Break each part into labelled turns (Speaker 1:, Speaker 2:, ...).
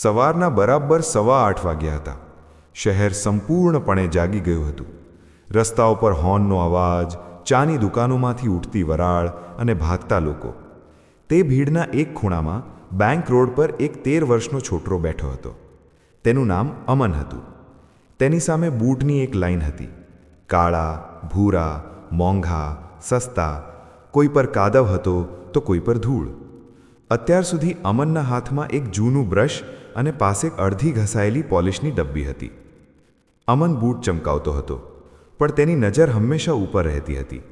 Speaker 1: સવારના બરાબર સવા આઠ વાગ્યા હતા. શહેર સંપૂર્ણપણે જાગી ગયું હતું. રસ્તા ઉપર હોર્નનો અવાજ, ચાની દુકાનોમાંથી ઉઠતી વરાળ અને ભાગતા લોકો. તે ભીડના એક ખૂણામાં બેંક રોડ પર એક તેર વર્ષનો છોકરો બેઠો હતો. તેનું નામ અમન હતું. તેની સામે બૂટની એક લાઈન હતી. કાળા, ભૂરા, મોંઘા, સસ્તા, કોઈ પર કાદવ હતો તો કોઈ પર ધૂળ. અત્યાર સુધી અમનના હાથમાં એક જૂનું બ્રશ અને પાસે અડધી ઘસાયેલી પોલિશની ડબ્બી હતી. અમન બૂટ ચમકાવતો હતો, પણ તેની નજર હંમેશા ઉપર રહેતી હતી.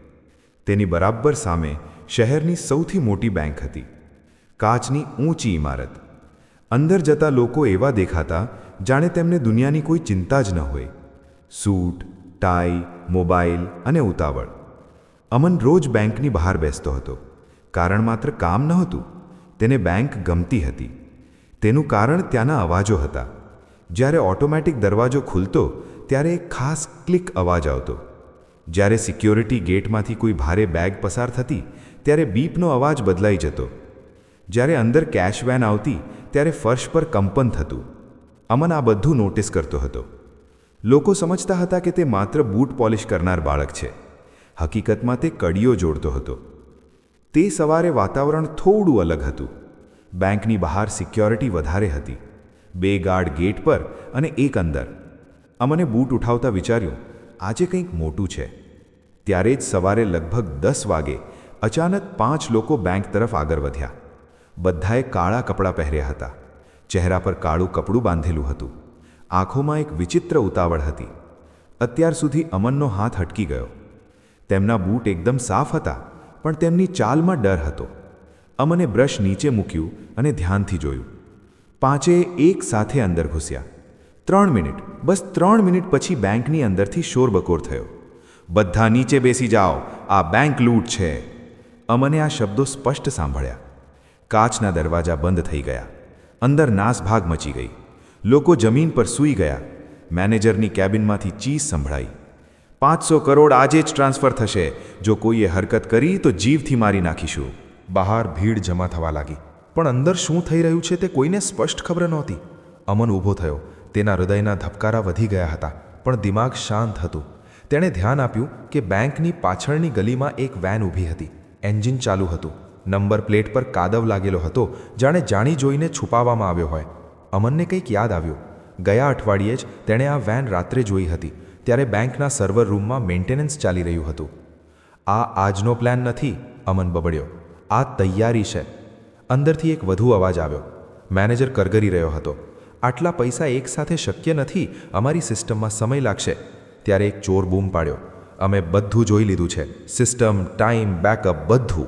Speaker 1: તેની બરાબર સામે શહેરની સૌથી મોટી બેંક હતી, કાચની ઊંચી ઇમારત. અંદર જતા લોકો એવા દેખાતા જાણે તેમને દુનિયાની કોઈ ચિંતા જ ન હોય. સૂટ, ટાઈ, મોબાઈલ અને ઉતાવળ. અમન રોજ બેંકની બહાર બેસતો હતો, કારણ માત્ર કામ નહોતું, તેને બેંક ગમતી હતી. તેનું કારણ ત્યાંના અવાજો હતા. જ્યારે ઓટોમેટિક દરવાજો ખુલતો, ત્યારે એક ખાસ ક્લિક અવાજ આવતો. જ્યારે સિક્યોરિટી ગેટમાંથી કોઈ ભારે બેગ પસાર થતી, ત્યારે બીપનો અવાજ બદલાઈ જતો. જ્યારે અંદર કેશ વેન આવતી, ત્યારે ફર્શ પર કંપન થતું. અમન આ બધું નોટિસ કરતો હતો. લોકો સમજતા હતા કે તે માત્ર બૂટ પોલિશ કરનાર બાળક છે. હકીકતમાં તે કડીઓ જોડતો હતો. તે સવારે વાતાવરણ થોડું અલગ હતું. બેંકની બહાર સિક્યોરિટી વધારે હતી. બે ગાર્ડ ગેટ પર અને એક અંદર. અમને બૂટ ઉઠાવતા વિચાર્યું, આજે કંઈક મોટું છે. ત્યારે જ સવારે લગભગ દસ વાગે અચાનક પાંચ લોકો બેંક તરફ આગળ વધ્યા. બધાએ કાળા કપડાં પહેર્યા હતા. ચહેરા પર કાળું કપડું બાંધેલું હતું. આંખોમાં એક વિચિત્ર ઉતાવળ હતી. અત્યાર સુધી અમનનો હાથ હટકી ગયો. તેમના બૂટ એકદમ સાફ હતા, પણ તેમની ચાલમાં ડર હતો. અમને બ્રશ નીચે મૂક્યું અને ધ્યાનથી જોયું. પાંચે એક સાથે અંદર ઘૂસ્યા. ત્રણ મિનિટ. બસ ત્રણ મિનિટ પછી બેંકની અંદરથી શોરબકોર થયો. બધા નીચે બેસી જાઓ. આ બેંક લૂંટ છે. અમને આ શબ્દો સ્પષ્ટ સાંભળ્યા. કાચના દરવાજા બંધ થઈ ગયા. અંદર નાસભાગ મચી ગઈ. લોકો જમીન પર સૂઈ ગયા. મેનેજરની કેબિનમાંથી ચીસ સંભળાઈ. પાંચસો કરોડ આજે જ ટ્રાન્સફર થશે. જો કોઈએ હરકત કરી તો જીવથી મારી નાખીશું.
Speaker 2: બહાર ભીડ જમા થવા લાગી. પણ અંદર શું થઈ રહ્યું છે તે કોઈને સ્પષ્ટ ખબર નહોતી. અમન ઊભો થયો. તેના હૃદયના ધબકારા વધી ગયા હતા, પણ દિમાગ શાંત હતું. તેણે ધ્યાન આપ્યું કે બેંકની પાછળની ગલીમાં એક વેન ઊભી હતી. એન્જિન ચાલુ હતું. નંબર પ્લેટ પર કાદવ લાગેલો હતો, જાણે જાણી જોઈને છુપાવવામાં આવ્યો હોય. અમનને કંઈક યાદ આવ્યું. ગયા અઠવાડિયે જ તેણે આ વેન રાત્રે જોઈ હતી, ત્યારે બેંકના સર્વર રૂમમાં મેન્ટેનન્સ ચાલી રહ્યું હતું. આ આજનો પ્લાન નથી, અમન બબડ્યો. આ તૈયારી છે. અંદરથી એક વધુ અવાજ આવ્યો. મેનેજર કરગરી રહ્યો હતો. આટલા પૈસા એકસાથે શક્ય નથી, અમારી સિસ્ટમમાં સમય લાગશે. ત્યારે એક ચોર બૂમ પાડ્યો. અમે બધું જોઈ લીધું છે. સિસ્ટમ, ટાઈમ, બેકઅપ બધું.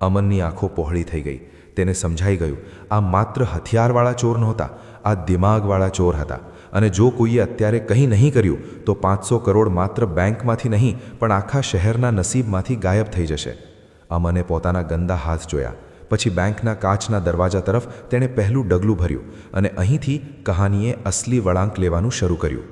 Speaker 2: અમનની આંખો પહોળી થઈ ગઈ. તેને સમજાઈ ગયું. આ માત્ર હથિયારવાળા ચોર નહોતા. આ દિમાગવાળા ચોર હતા. અને જો કોઈએ અત્યારે કંઈ નહીં કર્યું, તો પાંચસો કરોડ માત્ર બેંકમાંથી નહીં, પણ આખા શહેરના નસીબમાંથી ગાયબ થઈ જશે. અમને પોતાના ગંદા હાથ જોયા. પછી બેંકના કાચના દરવાજા તરફ તેણે પહેલું ડગલું ભર્યું અને અહીંથી કહાનીએ અસલી વળાંક લેવાનું શરૂ કર્યું.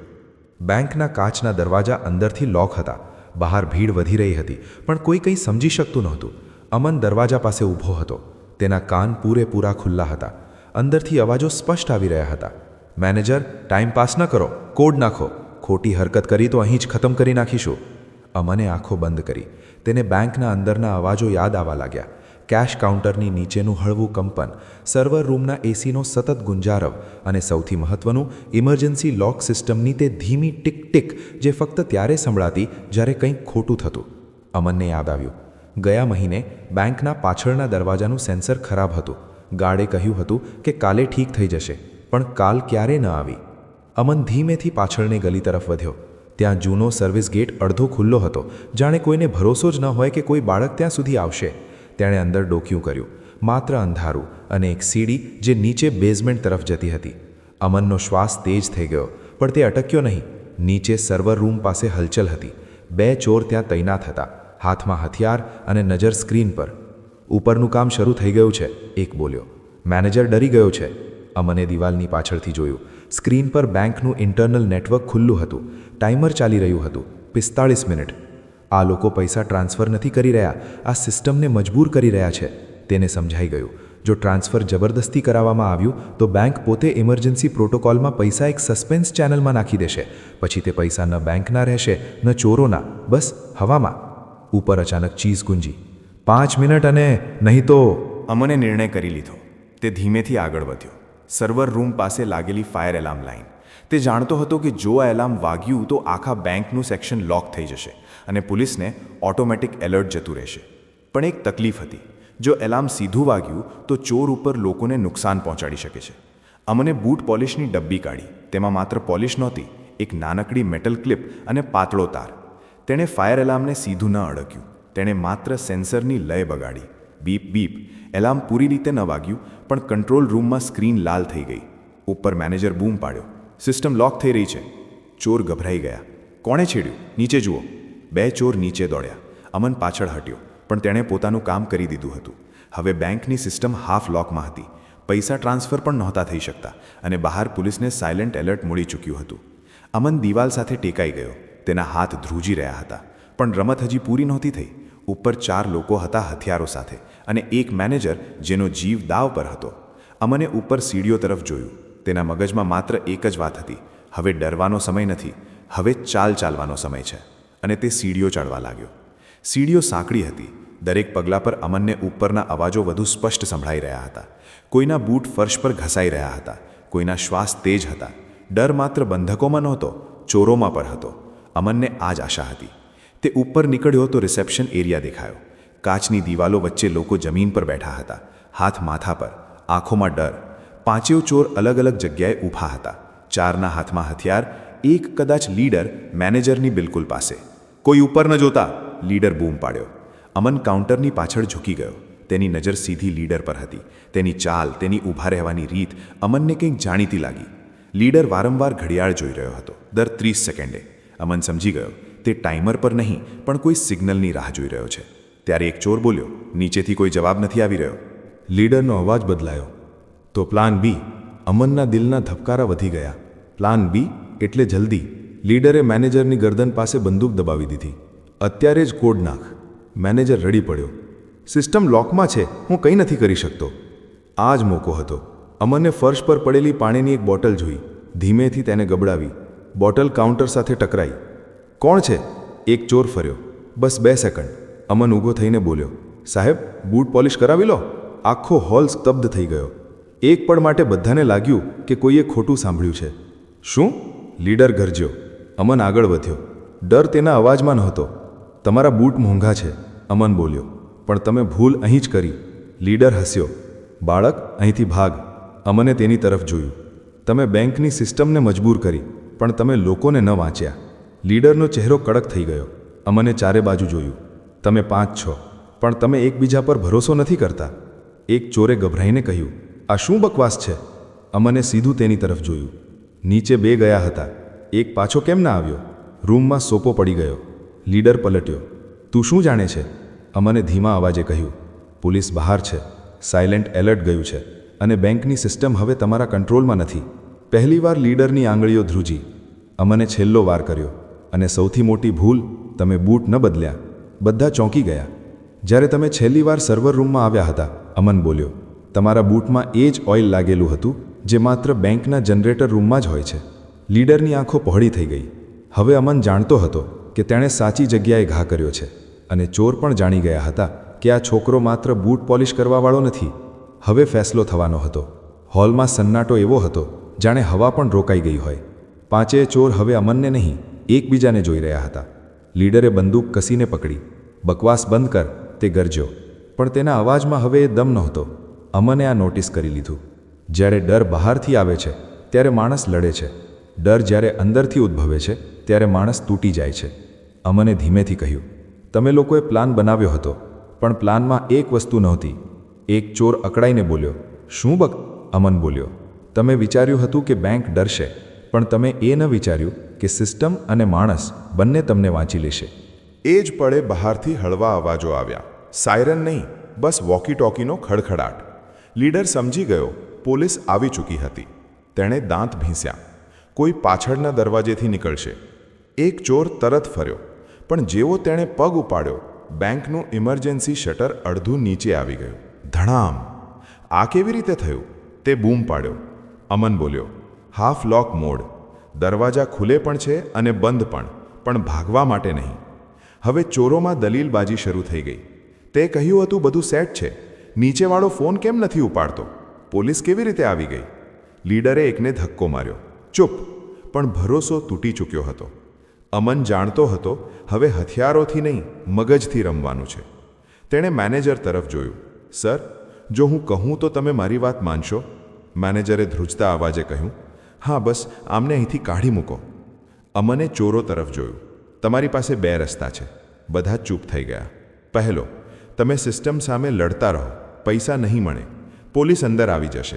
Speaker 2: બેંકના કાચના દરવાજા અંદરથી લોક હતા. બહાર ભીડ વધી રહી હતી, પણ કોઈ કંઈ સમજી શકતું નહોતું. અમન દરવાજા પાસે ઊભો હતો. તેના કાન પૂરેપૂરા ખુલ્લા હતા. અંદરથી અવાજો સ્પષ્ટ આવી રહ્યા હતા. મેનેજર, ટાઈમ પાસ ન કરો. કોડ નાખો. ખોટી હરકત કરી તો અહીં જ ખતમ કરી નાખીશું. અમને આંખો બંધ કરી. તેને બેંકના અંદરના અવાજો યાદ આવવા લાગ્યા. કેશ કાઉન્ટરની નીચેનું હળવું કંપન, સર્વર રૂમના એસીનો સતત ગુંજારવ અને સૌથી મહત્વનું, ઇમરજન્સી લોક સિસ્ટમની તે ધીમી ટીક ટીક જે ફક્ત ત્યારે સંભળાતી જ્યારે કંઈક ખોટું થતું. અમનને યાદ આવ્યું. ગયા મહિને બેંકના પાછળના દરવાજાનું સેન્સર ખરાબ હતું. ગાર્ડે કહ્યું હતું કે કાલે ઠીક થઈ જશે, પણ કાલ ક્યારે ન આવી. અમન ધીમેથી પાછળની ગલી તરફ વધ્યો. ત્યાં જૂનો સર્વિસ ગેટ અડધો ખુલ્લો હતો. જાણે કોઈને ભરોસો જ ન હોય કે કોઈ બાળક ત્યાં સુધી આવશે. તેણે અંદર ડોક્યું કર્યું. માત્ર અંધારું અને એક સીડી જે નીચે બેઝમેન્ટ તરફ જતી હતી. અમનનો શ્વાસ તેજ થઈ ગયો, પણ તે અટક્યો નહીં. નીચે સર્વર રૂમ પાસે હલચલ હતી. બે ચોર ત્યાં તૈનાત હતા. હાથમાં હથિયાર અને નજર સ્ક્રીન પર. ઉપરનું કામ શરૂ થઈ ગયું છે, એક બોલ્યો. મેનેજર ડરી ગયો છે. અમને દિવાલની પાછળથી જોયું. સ્ક્રીન પર બેંકનું ઇન્ટરનલ નેટવર્ક ખુલ્લું હતું. ટાઈમર ચાલી રહ્યું હતું. પિસ્તાળીસ મિનિટ. આ લોકો પૈસા ટ્રાન્સફર નથી કરી રહ્યા. આ સિસ્ટમને મજબૂર કરી રહ્યા છે. તેને સમજાઈ ગયું. જો ટ્રાન્સફર જબરદસ્તી કરાવવામાં આવ્યું, તો બેંક પોતે ઇમરજન્સી પ્રોટોકોલમાં પૈસા એક સસ્પેન્સ ચેનલમાં નાખી દેશે. પછી તે પૈસા ન બેંકના રહેશે, ન ચોરોના. બસ, હવામાં. ઉપર અચાનક ચીઝ ગુંજી. પાંચ મિનિટ અને નહીં તો
Speaker 3: અમને નિર્ણય કરી લીધો. તે ધીમેથી આગળ વધ્યો. સર્વર રૂમ પાસે લાગેલી ફાયર એલાર્મ લાઇન તે જાણતો હતો કે જો આ એલાર્મ વાગ્યું તો આખા બેંકનું સેક્શન લોક થઈ જશે અને પોલીસને ઓટોમેટિક એલર્ટ જતું રહેશે. પણ એક તકલીફ હતી. જો એલાર્મ સીધું વાગ્યું તો ચોર ઉપર લોકોને નુકસાન પહોંચાડી શકે છે. અમને બૂટ પોલિશની ડબ્બી કાઢી. તેમાં માત્ર પોલિશ નહોતી, એક નાનકડી મેટલ ક્લિપ અને પાતળો તાર. તેણે ફાયર એલાર્મને સીધું ન અડક્યું. તેણે માત્ર સેન્સરની લય બગાડી. Beep beep. એલાર્મ પૂરી રીતે ન વાગ્યું, પણ કંટ્રોલ રૂમમાં સ્ક્રીન લાલ થઈ ગઈ. ઉપર મેનેજર બૂમ પાડ્યો. સિસ્ટમ લોક થઈ રહી છે. ચોર ગભરાઈ ગયા. કોણે છેડ્યું? નીચે જુઓ. બે ચોર નીચે દોડ્યા. અમન પાછળ હટ્યો, પણ તેણે પોતાનું કામ કરી દીધું હતું. હવે બેંકની સિસ્ટમ હાફ લોકમાં હતી. પૈસા ટ્રાન્સફર પણ નહોતા થઈ શકતા, અને બહાર પોલીસને સાયલેન્ટ એલર્ટ મળી ચૂક્યું હતું. અમન દિવાલ સાથે ટેકાઈ ગયો. તેના હાથ ધ્રુજી રહ્યા હતા. પણ રમત હજી પૂરી નહોતી થઈ. ઉપર ચાર લોકો હતા હથિયારો સાથે અને એક મેનેજર જેનો જીવ દાવ પર હતો. અમને ઉપર સીડીઓ તરફ જોયું. તેના મગજમાં માત્ર એક જ વાત હતી. હવે ડરવાનો સમય નથી. હવે ચાલ ચાલવાનો સમય છે. અને તે સીડીઓ ચડવા લાગ્યો. સીડીઓ સાંકડી હતી. દરેક પગલા પર અમનને ઉપરના અવાજો વધુ સ્પષ્ટ સંભળાઈ રહ્યા હતા. કોઈના બૂટ ફર્શ પર ઘસાઈ રહ્યા હતા. કોઈના શ્વાસ તેજ હતા. ડર માત્ર બંધકોમાં નહોતો, ચોરોમાં પર હતો. અમનને આ જ આશા હતી. તે ઉપર નીકળ્યો તો રિસેપ્શન એરિયા દેખાયો. કાચની દિવાલો વચ્ચે લોકો જમીન પર બેઠા હતા. હાથ માથા પર, આંખોમાં ડર. પાંચેવ ચોર અલગ અલગ જગ્યાએ ઊભા હતા. ચારના હાથમાં હથિયાર, એક કદાચ લીડર મેનેજરની બિલકુલ પાસે. કોઈ ઉપર ન જોતા, લીડર બૂમ પાડ્યો. અમન કાઉન્ટરની પાછળ ઝૂકી ગયો. તેની નજર સીધી લીડર પર હતી. તેની ચાલ, તેની ઊભા રહેવાની રીત અમનને કંઈક જાણીતી લાગી. લીડર વારંવાર ઘડિયાળ જોઈ રહ્યો હતો. દર ત્રીસ સેકન્ડે. અમન સમજી ગયો. તે ટાઈમર પર નહીં, પણ કોઈ સિગ્નલની રાહ જોઈ રહ્યો છે. ત્યારે એક ચોર બોલ્યો, નીચેથી કોઈ જવાબ નથી આવી રહ્યો.
Speaker 2: લીડરનો અવાજ બદલાયો. તો પ્લાન બી, અમનના દિલના ધબકારા વધી ગયા. પ્લાન બી, એટલે જલ્દી, લીડરે મેનેજરની ગરદન પાસે બંદૂક દબાવી દીધી. અત્યારે જ કોડ નાખ. મેનેજર રડી પડ્યો. સિસ્ટમ લોકમાં છે, હું કંઈ નથી કરી શકતો. આ જ મોકો હતો. અમને ફર્શ પર પડેલી પાણીની એક બોટલ જોઈ. ધીમેથી તેને ગબડાવી. બોટલ કાઉન્ટર સાથે ટકરાઈ. કોણ છે? એક ચોર ફર્યો. બસ બે સેકન્ડ. અમન ઊભો થઈને બોલ્યો, સાહેબ, બૂટ પોલિશ કરાવી લો. આખો હોલ સ્તબ્ધ થઈ ગયો. એક પળ માટે બધાને લાગ્યું કે કોઈએ ખોટું સાંભળ્યું છે. શું? લીડર ગરજ્યો. અમન આગળ વધ્યો. ડર તેના અવાજમાં નહોતો. તમારા બૂટ મોંઘા છે. અમન બોલ્યો, પણ તમે ભૂલ અહીં જ કરી. લીડર હસ્યો. બાળક, અહીંથી ભાગ. અમને તેની તરફ જોયું. તમે બેંકની સિસ્ટમને મજબૂર કરી, પણ તમે લોકોને ન વાંચ્યા. લીડરનો ચહેરો કડક થઈ ગયો. અમને ચારે બાજુ જોયું. તમે પાંચ છો, પણ તમે એકબીજા પર ભરોસો નથી કરતા. એક ચોરે ગભરાઈને કહ્યું, આ શું બકવાસ છે? અમને સીધું તેની તરફ જોયું. નીચે બે ગયા હતા. એક પાછો કેમ ના આવ્યો? રૂમમાં સોપો પડી ગયો. લીડર પલટ્યો, તું શું જાણે છે? અમને ધીમા અવાજે કહ્યું, પોલીસ બહાર છે. સાયલેન્ટ એલર્ટ ગયું છે. અને બેંકની સિસ્ટમ હવે તમારા કંટ્રોલમાં નથી. પહેલીવાર લીડરની આંગળીઓ ધ્રુજી. અમને છેલ્લો વાર કર્યો. અને સૌથી મોટી ભૂલ, તમે બૂટ ન બદલ્યા. બધા ચોંકી ગયા. જ્યારે તમે છેલ્લી વાર સર્વર રૂમમાં આવ્યા હતા, અમન બોલ્યો, તમારા બૂટમાં એ જ ઓઇલ લાગેલું હતું, જે માત્ર બેંકના જનરેટર રૂમમાં જ હોય છે. લીડરની આંખો પહોળી થઈ ગઈ. હવે અમન જાણતો હતો કે તેણે સાચી જગ્યાએ ઘા કર્યો છે અને ચોર પણ જાણી ગયા હતા કે આ છોકરો માત્ર બૂટ પોલિશ કરવાવાળો નથી. હવે ફેસલો થવાનો હતો. હોલમાં સન્નાટો એવો હતો, જાણે હવા પણ રોકાઈ ગઈ હોય. પાંચેય ચોર હવે અમનને નહીં એકબીજાને જોઈ રહ્યા હતા. લીડરે બંદૂક કસીને પકડી. બકવાસ બંધ કર, તે ગરજ્યો. પણ તેના અવાજમાં હવે એ દમ નહોતો. અમને આ નોટિસ કરી લીધું. જ્યારે ડર બહારથી આવે છે, ત્યારે માણસ લડે છે. ડર જ્યારે અંદરથી ઉદ્ભવે છે, ત્યારે માણસ તૂટી જાય છે. અમને ધીમેથી કહ્યું, તમે લોકોએ પ્લાન બનાવ્યો હતો, પણ પ્લાનમાં એક વસ્તુ નહોતી. એક ચોર અકળાઈને બોલ્યો, શું બક? અમન બોલ્યો, તમે વિચાર્યું હતું કે બેંક ડરશે, પણ તમે એ ન વિચાર્યું કે સિસ્ટમ અને માણસ બંને તમને વાંચી લેશે.
Speaker 1: એ જ પળે બહારથી હળવા અવાજો આવ્યા. સાયરન નહીં, બસ વોકી ટોકીનો ખડખડાટ. લીડર સમજી ગયો, પોલીસ આવી ચૂકી હતી. તેણે દાંત ભીંસ્યા. કોઈ પાછળના દરવાજેથી નીકળશે. એક ચોર તરત ફર્યો. પણ જેવો તેણે પગ ઉપાડ્યો, બેંકનું ઇમરજન્સી શટર અડધું નીચે આવી ગયું. ધણામ આ કેવી રીતે થયું? તે બૂમ પાડ્યો. અમન બોલ્યો, હાફ લોક મોડ. દરવાજા ખુલે પણ છે અને બંધ પણ પણ ભાગવા માટે નહીં. હવે ચોરોમાં દલીલબાજી શરૂ થઈ ગઈ. તે કહ્યું હતું, બધું સેટ છે. નીચેવાળો ફોન કેમ નથી ઉપાડતો? પોલીસ કેવી રીતે આવી ગઈ? લીડરે એકને ધક્કો માર્યો. ચૂપ. પણ ભરોસો તૂટી ચૂક્યો હતો. અમન જાણતો હતો, હવે હથિયારોથી નહીં, મગજથી રમવાનું છે. તેણે મેનેજર તરફ જોયું. સર, જો હું કહું તો તમે મારી વાત માનશો? મેનેજરે ધ્રુજતા અવાજે કહ્યું. હા, બસ, આમને અહીંથી કાઢી મૂકો. અમને ચોરો તરફ જોયું. તમારી પાસે બે રસ્તા છે. બધા ચૂપ થઈ ગયા. પહેલો, તમે સિસ્ટમ સામે લડતા રહો. પૈસા નહીં મળે. પોલીસ અંદર આવી જશે.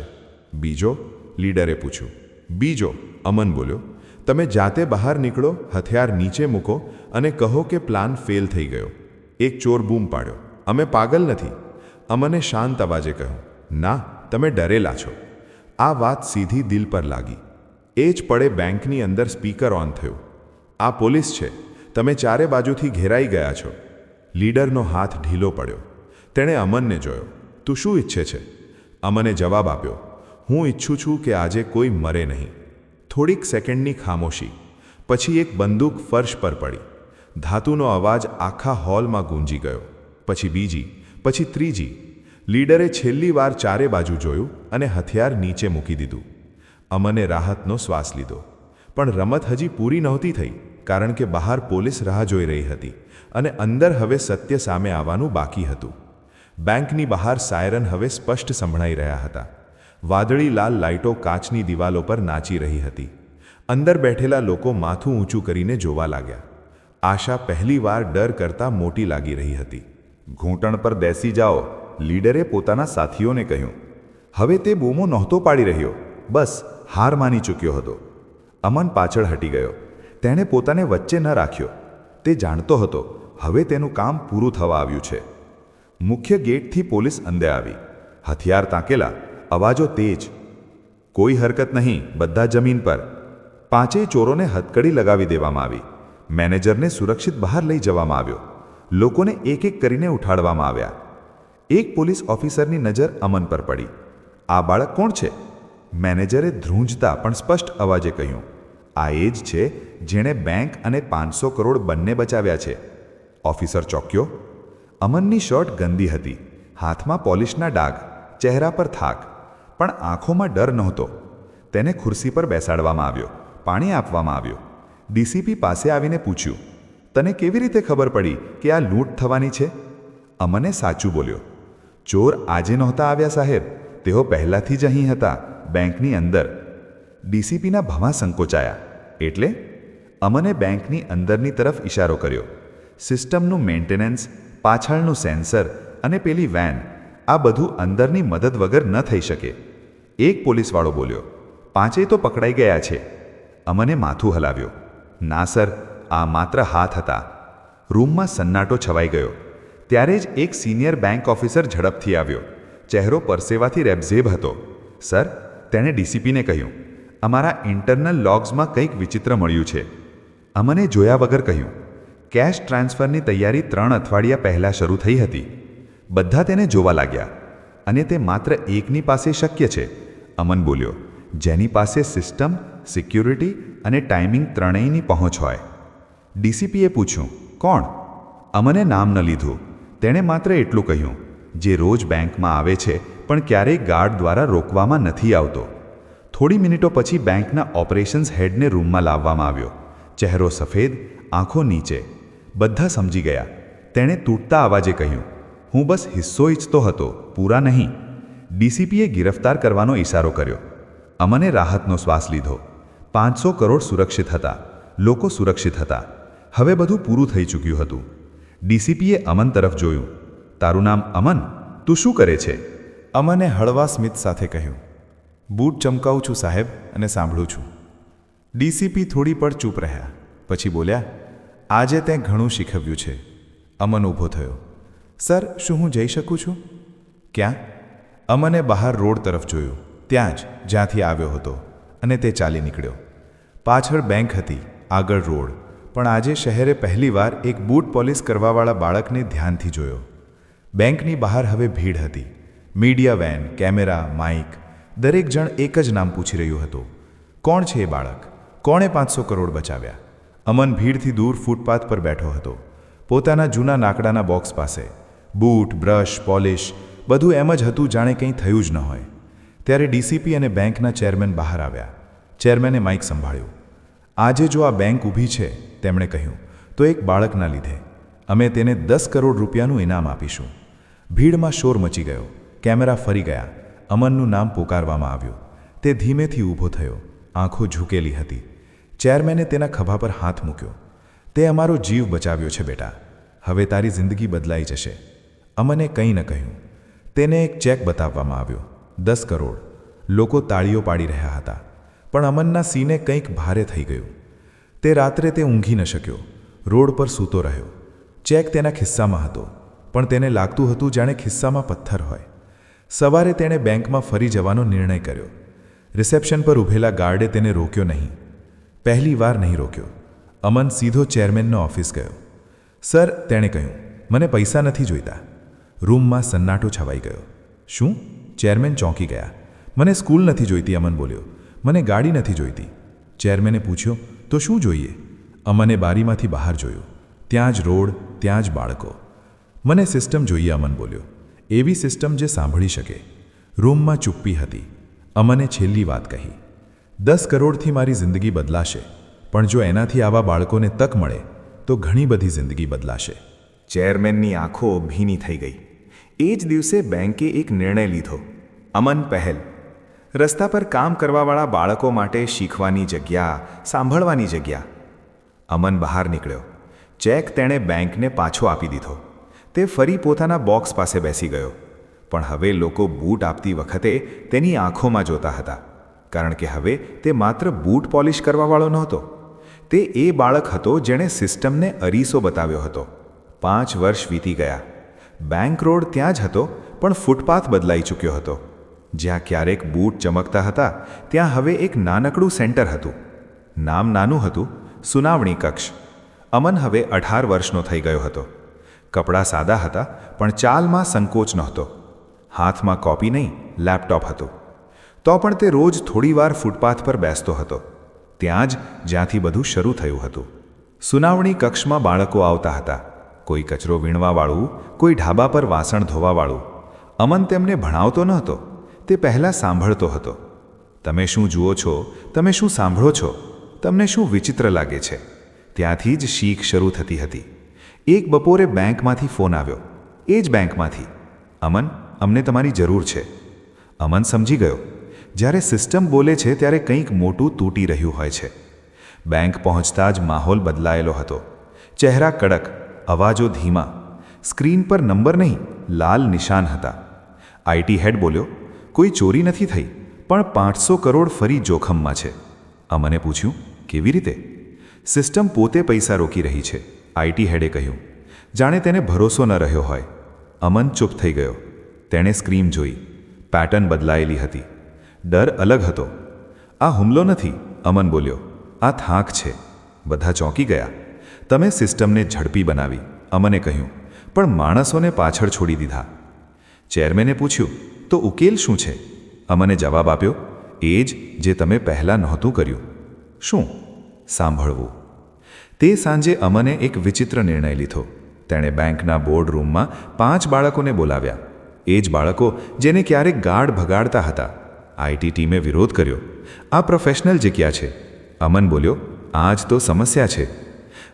Speaker 1: બીજો, લીડરે પૂછ્યું. બીજો, અમન બોલ્યો, તમે જાતે બહાર નીકળો, હથિયાર નીચે મૂકો અને કહો કે પ્લાન ફેલ થઈ ગયો. એક ચોર બૂમ પાડ્યો. અમે પાગલ નથી. અમને શાંત અવાજે કહ્યું, ના, તમે ડરેલા છો. આ વાત સીધી દિલ પર લાગી. એ જ પડે બેંકની અંદર સ્પીકર ઓન થયું. આ પોલીસ છે. તમે ચારે બાજુથી ઘેરાઈ ગયા છો. લીડરનો હાથ ઢીલો પડ્યો. તેણે અમનને જોયો. તું શું ઈચ્છે છે? અમને જવાબ આપ્યો. હું ઈચ્છું છું કે આજે કોઈ મરે નહીં. થોડીક સેકન્ડની ખામોશી. પછી એક બંદૂક ફર્શ પર પડી. ધાતુનો અવાજ આખા હોલમાં ગૂંજી ગયો. પછી બીજી, પછી ત્રીજી. લીડરે છેલ્લી વાર ચારે બાજુ જોયું અને હથિયાર નીચે મૂકી દીધું. અમને રાહતનો શ્વાસ લીધો. પણ રમત હજી પૂરી નહોતી થઈ, કારણ કે બહાર પોલીસ રાહ જોઈ રહી હતી અને અંદર હવે સત્ય સામે આવવાનું બાકી હતું. બેંકની બહાર સાયરન હવે સ્પષ્ટ સંભળાઈ રહ્યા હતા. વાદળી લાલ લાઇટો કાચની દિવાલો પર નાચી રહી હતી. અંદર બેઠેલા લોકો માથું ઊંચું કરીને જોવા લાગ્યા. આશા પહેલીવાર ડર કરતાં મોટી લાગી રહી હતી. ઘૂંટણ પર બેસી જાઓ, લીડરે પોતાના સાથીઓને કહ્યું. હવે તે બૂમો નહોતો પાડી રહ્યો. બસ હાર માની ચૂક્યો હતો. અમન પાછળ હટી ગયો. તેણે પોતાને વચ્ચે ન રાખ્યો. તે જાણતો હતો, હવે તેનું કામ પૂરું થવા આવ્યું છે. મુખ્ય ગેટથી પોલીસ અંદે આવી. હથિયાર તાંકેલા, અવાજો તેજ. કોઈ હરકત નહીં, બધા જમીન પર. પાંચેય ચોરોને હથકડી લગાવી દેવામાં આવી. મેનેજરને સુરક્ષિત બહાર લઈ જવામાં આવ્યો. લોકોને એક એક કરીને ઉઠાડવામાં આવ્યા. એક પોલીસ ઓફિસરની નજર અમન પર પડી. આ બાળક કોણ છે? મેનેજરે ધ્રુંજતા પણ સ્પષ્ટ અવાજે કહ્યું, આ એ જ છે જેણે બેંક અને પાંચસો કરોડ બંને બચાવ્યા છે. ઓફિસર ચોક્યો, અમનની શર્ટ ગંદી હતી, હાથમાં પોલિશના ડાઘ, ચહેરા પર થાક, પણ આંખોમાં ડર નહોતો. તેને ખુરશી પર બેસાડવામાં આવ્યો, પાણી આપવામાં આવ્યું. ડીસીપી પાસે આવીને પૂછ્યું, તને કેવી રીતે ખબર પડી કે આ લૂંટ થવાની છે? અમને સાચું બોલ્યો, ચોર આજે નહોતા આવ્યા સાહેબ, તેઓ પહેલાંથી જ અહીં હતા. બેંકની અંદર. ડીસીપીના ભમા સંકોચાયા. એટલે અમને બેંકની અંદરની તરફ ઇશારો કર્યો. સિસ્ટમનું મેન્ટેનન્સ, પાછળનું સેન્સર અને પેલી વેન આ બધું અંદરની મદદ વગર ન થઈ શકે. એક પોલીસવાળો બોલ્યો પાંચેય તો પકડાઈ ગયા છે. અમને માથું હલાવ્યો. ના, સર, આ માત્ર હાથ હતા. રૂમમાં સન્નાટો છવાઈ ગયો. ત્યારે જ એક સિનિયર બેંક ઓફિસર ઝડપથી આવ્યો. ચહેરો પરસેવાથી રેબઝેબ હતો. સર તેણે ડીસીપીને કહ્યું, અમારા ઇન્ટરનલ લોગ્સમાં કંઈક વિચિત્ર મળ્યું છે. અમને જોયા વગર કહ્યું, કેશ ટ્રાન્સફરની તૈયારી ત્રણ અઠવાડિયા પહેલાં શરૂ થઈ હતી. બધા તેને જોવા લાગ્યા અને તે માત્ર એકની પાસે શક્ય છે. અમન બોલ્યો, જેની પાસે સિસ્ટમ, સિક્યુરિટી અને ટાઈમિંગ ત્રણેયની પહોંચ હોય. ડીસીપીએ પૂછ્યું, કોણ? અમને નામ ન લીધું. તેણે માત્ર એટલું કહ્યું, જે રોજ બેંકમાં આવે છે પણ ક્યારેય ગાર્ડ દ્વારા રોકવામાં નથી આવતો. થોડી મિનિટો પછી બેંકના ઓપરેશન્સ હેડને રૂમમાં લાવવામાં આવ્યો. ચહેરો સફેદ, આંખો નીચે. બધા સમજી ગયા. તેણે તૂટતા અવાજે કહ્યું, હું બસ હિસ્સો ઈચ્છતો હતો, પૂરા નહીં. ડીસીપીએ ગિરફતાર કરવાનો ઇશારો કર્યો. અમને રાહતનો શ્વાસ લીધો. પાંચસો કરોડ સુરક્ષિત હતા. લોકો સુરક્ષિત હતા. હવે બધું પૂરું થઈ ચૂક્યું હતું. ડીસીપીએ અમન તરફ જોયું. તારું નામ અમન? તું શું કરે છે?
Speaker 3: અમને હળવા સ્મિત સાથે કહ્યું, બૂટ ચમકાવું છું સાહેબ અને સાંભળું છું. ડીસીપી થોડી પળ ચૂપ રહ્યા, પછી બોલ્યા, આજે તે ઘણું શીખવ્યું છે. અમન ઊભો થયો, સર, શું હું જઈ શકું છું? ક્યાં? અમને બહાર રોડ તરફ જોયું, ત્યાં જ, જ્યાંથી આવ્યો હતો અને તે ચાલી નીકળ્યો. પાછળ બેંક હતી, આગળ રોડ, પણ આજે શહેરે પહેલીવાર એક બૂટ પોલિશ કરવાવાળા બાળકને ધ્યાનથી જોયો. બેંકની બહાર હવે ભીડ હતી
Speaker 2: મીડિયા વેન, કેમેરા, માઇક, દરેક જણ એક જ નામ પૂછી રહ્યું હતું. કોણ છે એ બાળક? કોણે પાંચસો કરોડ બચાવ્યા? અમન ભીડથી દૂર ફૂટપાથ પર બેઠો હતો. પોતાના જૂના નાકડાના બોક્સ પાસે. બૂટ, બ્રશ, પોલિશ, બધું એમ જ હતું જાણે કંઈ થયું જ ન હોય. ત્યારે ડીસીપી અને બેંકના ચેરમેન બહાર આવ્યા. ચેરમેને માઇક સંભાળ્યું. આજે જો આ બેંક ઊભી છે, તેમણે કહ્યું, તો એક બાળકના લીધે. અમે તેને દસ કરોડ રૂપિયાનું ઇનામ આપીશું. ભીડમાં શોર મચી ગયો. કેમેરા ફરી ગયા. અમનનું નામ પોકારવામાં આવ્યું. તે ધીમેથી ઊભો થયો. આંખો ઝૂકેલી હતી. ચેરમેને તેના ખભા પર હાથ મૂક્યો. તે અમારો જીવ બચાવ્યો છે બેટા. હવે તારી જિંદગી બદલાઈ જશે. અમને કંઈ ન કહ્યું. તેને એક ચેક બતાવવામાં આવ્યો. દસ કરોડ. લોકો તાળીઓ પાડી રહ્યા હતા. પણ અમનના સીને કંઈક ભારે થઈ ગયું. તે રાત્રે તે ઊંઘી ન શક્યો. રોડ પર સૂતો રહ્યો. ચેક તેના ખિસ્સામાં હતો. પણ તેને લાગતું હતું જાણે ખિસ્સામાં પથ્થર હોય. સવારે તેણે બેંકમાં ફરી જવાનો નિર્ણય કર્યો. રિસેપ્શન પર ઊભેલા ગાર્ડે તેને રોક્યો નહીં. પહેલી વાર નહીં રોક્યો. અમન સીધો ચેરમેનનો ઓફિસ ગયો. સર, તેણે કહ્યું, મને પૈસા નથી જોઈતા. રૂમમાં સન્નાટો છવાઈ ગયો. શું? ચેરમેન ચોંકી ગયા. મને સ્કૂલ નથી જોઈતી, અમન બોલ્યો. મને ગાડી નથી જોઈતી. ચેરમેને પૂછ્યો, તો શું જોઈએ? અમને બારીમાંથી બહાર જોયું. ત્યાં જ રોડ, ત્યાં જ બાળકો. મને સિસ્ટમ જોઈએ, અમન બોલ્યો. એવી સિસ્ટમ જે સાંભળી શકે. રૂમમાં ચૂપ્પી હતી. અમને છેલ્લી વાત કહી. દસ કરોડથી મારી જિંદગી બદલાશે. પણ જો એનાથી આવા બાળકોને તક મળે, તો ઘણી બધી જિંદગી બદલાશે.
Speaker 3: ચેરમેનની આંખો ભીની થઈ ગઈ. એ જ દિવસે બેંકે એક નિર્ણય લીધો. અમન પહેલ. રસ્તા પર કામ કરવાવાળા બાળકો માટે શીખવાની જગ્યા, સાંભળવાની જગ્યા. અમન બહાર નીકળ્યો. ચેક તેણે બેંકને પાછો આપી દીધો. તે ફરી પોતાના બોક્સ પાસે બેસી ગયો. પણ હવે લોકો બૂટ આપતી વખતે તેની આંખોમાં જોતા હતા, કારણ કે હવે તે માત્ર બૂટ પોલિશ કરવાવાળો નહોતો. તે એ બાળક હતો જેણે સિસ્ટમને અરીસો બતાવ્યો હતો. પાંચ વર્ષ વીતી ગયા. બેંક રોડ ત્યાં જ હતો, પણ ફૂટપાથ બદલાઈ ચૂક્યો હતો. જ્યાં ક્યારેક બૂટ ચમકતા હતા, ત્યાં હવે એક નાનકડું સેન્ટર હતું. નામ નાનું હતું, સુનાવણી કક્ષ. અમન હવે અઢાર વર્ષનો થઈ ગયો હતો. કપડાં સાદા હતા, પણ ચાલમાં સંકોચ નહોતો. હાથમાં કોપી નહીં લેપટોપ હતું. તો પણ તે રોજ થોડીવાર ફૂટપાથ પર બેસતો હતો. ત્યાં જ જ્યાંથી બધું શરૂ થયું હતું. સુનાવણી કક્ષમાં બાળકો આવતા હતા. કોઈ કચરો વીણવાવાળું, કોઈ ઢાબા પર વાસણ ધોવાવાળું. અમન તેમને ભણાવતો નહોતો, તે પહેલાં સાંભળતો હતો. તમે શું જુઓ છો? તમે શું સાંભળો છો? તમને શું વિચિત્ર લાગે છે? ત્યાંથી જ શીખ શરૂ થતી હતી. એક બપોરે બેંકમાંથી ફોન આવ્યો. એ જ બેંકમાંથી. અમન, અમને તમારી જરૂર છે. અમન સમજી ગયો. જ્યારે સિસ્ટમ બોલે છે ત્યારે કંઈક મોટું તૂટી રહ્યું હોય છે. બેંક પહોંચતા જ માહોલ બદલાયેલો હતો. ચહેરા કડક, અવાજો ધીમા, સ્ક્રીન પર નંબર નહીં, લાલ નિશાન હતા. આઈટી હેડ બોલ્યો, કોઈ ચોરી નથી થઈ, પણ પાંચસો કરોડ ફરી જોખમમાં છે. અમને પૂછ્યું, કેવી રીતે? સિસ્ટમ પોતે પૈસા રોકી રહી છે. આઈટી હેડે કહ્યું, જાણે તેને ભરોસો ન રહ્યો હોય. અમન ચૂપ થઈ ગયો. તેણે સ્ક્રીન જોઈ. પેટર્ન બદલાયેલી હતી. ડર અલગ હતો. આ હુમલો નથી, અમન બોલ્યો. આ થાક છે. બધા ચોંકી ગયા. તમે સિસ્ટમને ઝડપી બનાવી. અમને કહ્યું. પણ માણસોને પાછળ છોડી દીધા. ચેરમેને પૂછ્યું, તો ઉકેલ શું છે? અમને જવાબ આપ્યો, એ જ જે તમે પહેલાં નહોતું કર્યું. શું? સાંભળવું. તે સાંજે અમને એક વિચિત્ર નિર્ણય લીધો. તેણે બેંકના બોર્ડ રૂમમાં પાંચ બાળકોને બોલાવ્યા. એ જ બાળકો જેને ક્યારેક ગાઢ ભગાડતા હતા. આઈટી ટીમે વિરોધ કર્યો. આ પ્રોફેશનલ જગ્યા છે. અમન બોલ્યો આ જ તો સમસ્યા છે.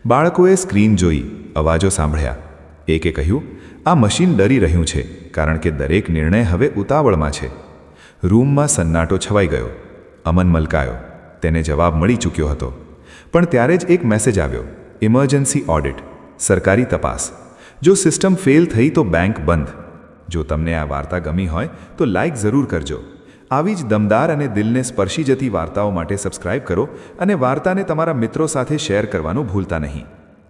Speaker 3: બાળકોએ સ્ક્રીન જોઈ, અવાજો સાંભળ્યા. એકે કહ્યું, આ મશીન ડરી રહ્યું છે, કારણ કે દરેક નિર્ણય હવે ઉતાવળમાં છે. રૂમમાં સન્નાટો છવાઈ ગયો. અમન મલકાયો. તેને જવાબ મળી ચૂક્યો હતો. પણ ત્યારે જ એક મેસેજ આવ્યો. ઇમરજન્સી ઓડિટ સરકારી તપાસ. જો સિસ્ટમ ફેલ થઈ તો બેંક બંધ. જો તમને આ વાર્તા ગમી હોય તો લાઇક જરૂર કરજો. આવી જ દમદાર અને દિલને સ્પર્શી જતી વાર્તાઓ માટે સબસ્ક્રાઇબ કરો અને વાર્તાને તમારા મિત્રો સાથે શેર કરવાનું ભૂલતા નહીં.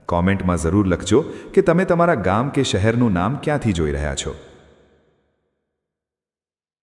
Speaker 3: કોમેન્ટમાં જરૂર લખજો કે તમે તમારા ગામ કે શહેરનું નામ ક્યાંથી જોઈ રહ્યા છો?